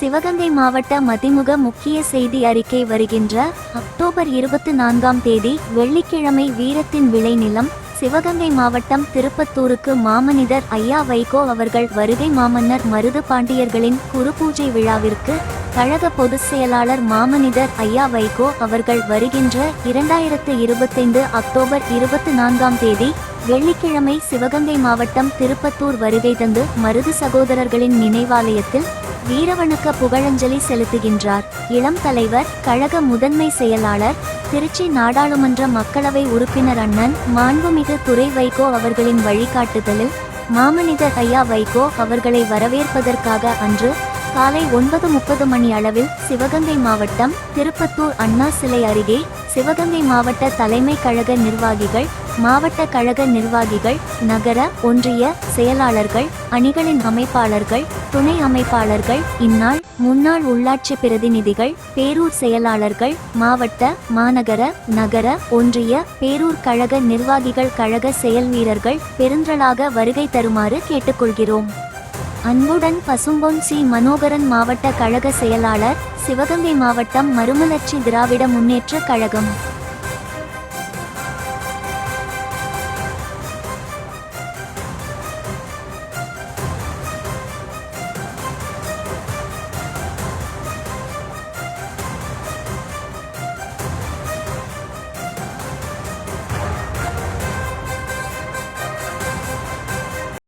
சிவகங்கை மாவட்ட மதிமுக முக்கிய செய்தி அறிக்கை வருகின்ற அக்டோபர் இருபத்தி நான்காம் தேதி வெள்ளிக்கிழமை வீரத்தின் விளைநிலம் சிவகங்கை மாவட்டம் திருப்பத்தூருக்கு மாமனிதர் ஐயா வைகோ அவர்கள் வருகை மாமன்னர் மருது பாண்டியர்களின் குருபூஜை விழாவிற்கு கழக பொதுச் செயலாளர் மாமனிதர் ஐயா வைகோ அவர்கள் வருகின்ற இரண்டாயிரத்து இருபத்தைந்து அக்டோபர் இருபத்தி நான்காம் தேதி வெள்ளிக்கிழமை சிவகங்கை மாவட்டம் திருப்பத்தூர் வருகை தந்து மருது சகோதரர்களின் நினைவாலயத்தில் வீரவணக்க புகழஞ்சலி செலுத்துகின்றார். இளம் தலைவர் கழக முதன்மை செயலாளர் திருச்சி நாடாளுமன்ற மக்களவை உறுப்பினர் அண்ணன் மாண்புமிகு துரை வைகோ அவர்களின் வழிகாட்டுதலில் மாமனிதர் ஐயா வைகோ அவர்களை வரவேற்பதற்காக அன்று காலை ஒன்பது முப்பது மணி அளவில் சிவகங்கை மாவட்டம் திருப்பத்தூர் அண்ணா சிலை அருகே சிவகங்கை மாவட்ட தலைமை கழக நிர்வாகிகள் மாவட்ட கழக நிர்வாகிகள் நகர ஒன்றிய செயலாளர்கள் அணிகளின் அமைப்பாளர்கள் துணை அமைப்பாளர்கள் இந்நாள் முன்னாள் உள்ளாட்சி பிரதிநிதிகள் பேரூர் செயலாளர்கள் மாவட்ட மாநகர நகர ஒன்றிய பேரூர் கழக நிர்வாகிகள் கழக செயல் வீரர்கள் பெருந்திரளாக வருகை தருமாறு கேட்டுக்கொள்கிறோம். அன்புடன் பசும்பொன் சி. மனோகரன் மாவட்ட கழக செயலாளர் சிவகங்கை மாவட்டம் மறுமலர்ச்சி திராவிட முன்னேற்ற கழகம்.